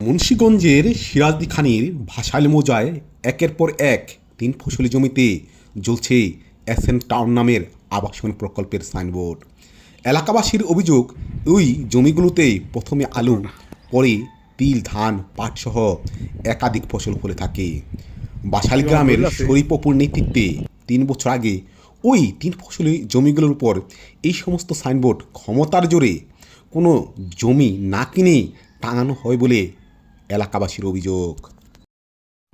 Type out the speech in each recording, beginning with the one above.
মুন্সীগঞ্জের সিরাজদি খানির ভাসাইল মোজায় একের পর এক তিন ফসলি জমিতে জ্বলছে এসএন টাউন নামের আবাসন প্রকল্পের সাইনবোর্ড। এলাকাবাসীর অভিযোগ, ওই জমিগুলোতে প্রথমে আলু, পরে তিল, ধান, পাটসহ একাধিক ফসল ফলে থাকে। বাসাইল গ্রামের শরীফপুর নেতৃত্বে তিন বছর আগে ওই তিন ফসলি জমিগুলোর উপর এই সমস্ত সাইনবোর্ড ক্ষমতার জোরে কোনো জমি না কিনে টাঙানো হয় বলে এলাকাবাসীর অভিযোগ।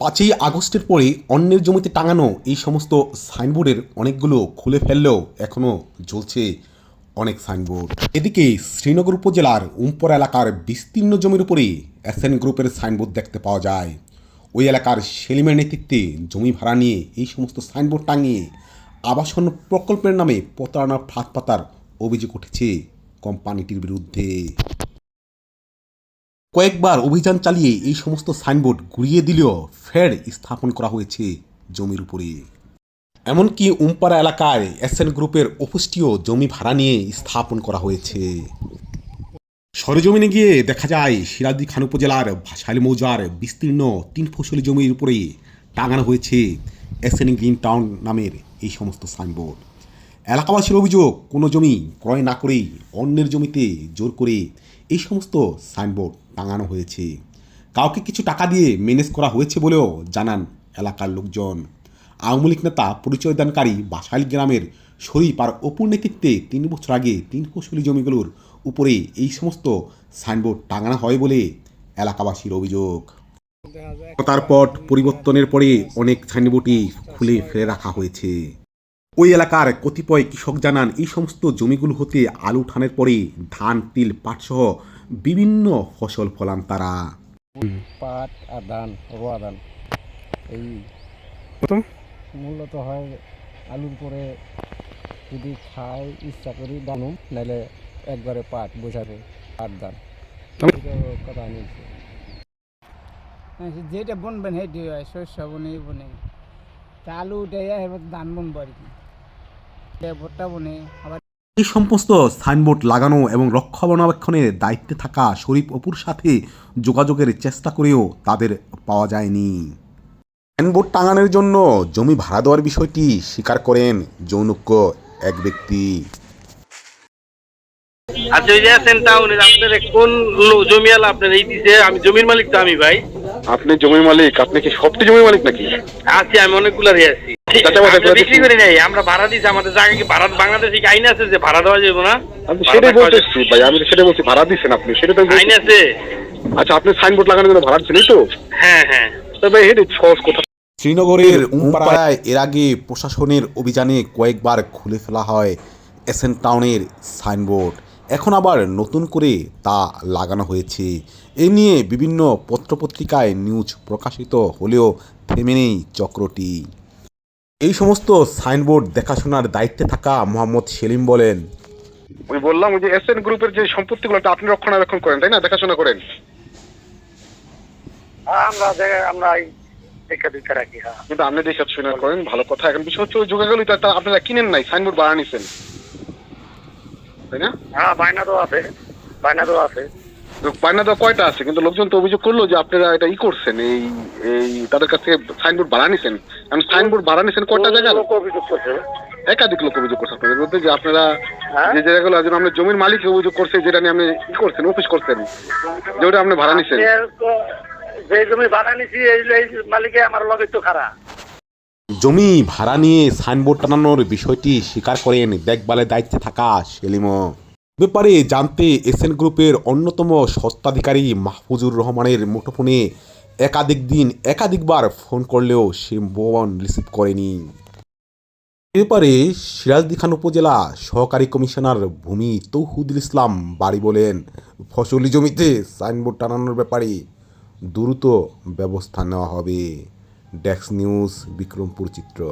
পাঁচই আগস্টের পরে অন্যের জমিতে টাঙানো এই সমস্ত সাইনবোর্ডের অনেকগুলো খুলে ফেললেও এখনও জ্বলছে অনেক সাইনবোর্ড। এদিকে শ্রীনগর উপজেলার উমপরা এলাকার বিস্তীর্ণ জমির উপরে এসএন গ্রুপের সাইনবোর্ড দেখতে পাওয়া যায়। ওই এলাকার সেলিমের নেতৃত্বে জমি ভাড়া নিয়ে এই সমস্ত সাইনবোর্ড টাঙিয়ে আবাসন প্রকল্পের নামে প্রতারণার ফাঁদ পাতার অভিযোগ উঠেছে কোম্পানিটির বিরুদ্ধে। কয়েকবার অভিযান চালিয়ে এই সমস্ত সাইনবোর্ড ঘুরিয়ে দিলেও ফের স্থাপন করা হয়েছে জমির উপরে। এমনকি উমপাড়া এলাকায় এসএন গ্রুপের অফিসটিও জমি ভাড়া নিয়ে স্থাপন করা হয়েছে। সরেজমিনে গিয়ে দেখা যায় সিরাজদি খান উপজেলার ভাসাইল মৌজার বিস্তীর্ণ তিন ফসলি জমির উপরে টাঙানো হয়েছে এসএন গ্রিন টাউন নামের এই সমস্ত সাইনবোর্ড। এলাকাবাসীর অভিযোগ, কোনো জমি ক্রয় না করেই অন্যের জমিতে জোর করে এই সমস্ত সাইনবোর্ড টাঙানো হয়েছে। কাউকে কিছু টাকা দিয়ে ম্যানেজ করা হয়েছে বলেও জানান এলাকার লোকজন। আওয়ামী লীগ নেতা পরিচয়দানকারী বাসাইল গ্রামের শরীফ আর অপুর নেতৃত্বে তিন বছর আগে তিন ফসলি জমিগুলোর উপরে এই সমস্ত সাইনবোর্ড টাঙানো হয় বলে এলাকাবাসীর অভিযোগ। তারপর পরিবর্তনের পরে অনেক সাইনবোর্ডই খুলে ফেলে রাখা হয়েছে। ওই এলাকার কতিপয় কৃষক জানান এই সমস্ত জমিগুলো হতে আলু উঠানের পরে ধান তিল পাটসহ বিভিন্ন ফসল ফলান তারা। পাট আর ধান রোয়া ধান। এই প্রথম? মূলত হয় আলুর পরে যদি খাই ইচ্ছা করি দানুম নাহলে একবারে পাট বসাবে পাট ধান। কথা নিয়েছে হ্যাঁ, যেটা বুনবেন সেটি হয় শস্য বনে বনে তা আলু উঠে এবার ধান বুনবো আর কি। ভুট্টা বনে আবার এই সমস্ত সাইনবোর্ড লাগানো এবং রক্ষণাবেক্ষণের দায়িত্বে থাকা শরীফ অপুর সাথে যোগাযোগের চেষ্টা করেও তাদের পাওয়া যায়নি। সাইনবোর্ড টাঙানোর জন্য জমি ভাড়া দেওয়ার বিষয়টি স্বীকার করেন যৌনুক্য এক ব্যক্তি। আচ্ছা ওই যে আছেন টাউনের আপনার কোন লো- জমিওয়ালা আপনার এই দিছে? আমি জমির মালিক তো আমি ভাই। আপনি জমির মালিক আপনি কি সবটি জমির মালিক নাকি? আছি আমি অনেকগুলো রে আছি। চাচা বাসা আমরা করে বিক্রি করি নাই আমরা ভাড়া দিছি আমাদের জায়গা কি ভাড়া বাংলাদেশে কি আইন আছে যে ভাড়া দেওয়া যাবে না? আমি সেটাই বলতেছি ভাই আমি তো সেটাই বলছি ভাড়া দিচ্ছেন আপনি সেটা তো আইন আছে। আচ্ছা আপনি সাইনবোর্ড লাগানোর জন্য ভাড়া দিচ্ছেন তো? হ্যাঁ হ্যাঁ। তবে হেঁটে সহজ কথা। শ্রীনগরের উমপাড়ায় এর আগে প্রশাসনের অভিযানে কয়েকবার খুলে ফেলা হয় এসেন টাউনের সাইনবোর্ড এখন আবার নতুন করে তা লাগানো হয়েছে। এ নিয়ে বিভিন্ন পত্রপত্রিকায় নিউজ প্রকাশিত হলেও থেমে নেই চক্রটি। এই সমস্ত সাইনবোর্ড দেখাশোনার দায়িত্বে থাকা মোহাম্মদ সেলিম বলেন ওই বললাম যে এসএন গ্রুপের যে সম্পত্তিগুলো এটা আপনি রক্ষণাবেক্ষণ করেন তাই না? দেখাশোনা করেন। আমরা আমরা হ্যাঁ। কিন্তু আপনি দেখাশোনা করেন ভালো কথা। এখন বিষয় হচ্ছে ওই যোগাগুলি তো আপনারা কিনেন নাই সাইনবোর্ড বাড়া নিছেন। তাই না? হ্যাঁ বায়না তো আছে। বায়না তো আছে বায়না কয়টা আছে? কিন্তু লোকজন তো অভিযোগ করল যে আপনারা এটা ই করছেন এই এই তাদের কাছ থেকে সাইনবোর্ড ভাড়া নিছেন। এখন সাইনবোর্ড ভাড়া নিছেন কয়টা জায়গা লোক অভিযোগ করছে। একাধিক লোক অভিযোগ করছে আপনাদের বিরুদ্ধে যে আপনারা হ্যাঁ? যে জায়গাগুলো আপনার জমির মালিক অভিযোগ করছে যেটা নিয়ে আপনি ই করছেন অফিস করছেন যে ওটা আপনি ভাড়া নিছেন। যে জমি ভাড়া নিছি এই এই মালিকে আমার লগে তো খারাপ জমি ভাড়া নিয়ে সাইনবোর্ড টানানোর বিষয়টি স্বীকার করেন দেখভালের দায়িত্বে থাকা সেলিমও ব্যাপারে জানতে এসএন গ্রুপের অন্যতম স্বত্বাধিকারী মাহফুজুর রহমানের মুঠোফোনে একাধিক দিন একাধিকবার ফোন করলেও সে ফোন রিসিভ করেনি। ব্যাপারে সিরাজদি খান উপজেলা সহকারী কমিশনার ভূমি তৌহুদুল ইসলাম বাড়ি বলেন, ফসলি জমিতে সাইনবোর্ড টানানোর ব্যাপারে দ্রুত ব্যবস্থা নেওয়া হবে। ডেস্ক নিউজ বিক্রমপুর চিত্র।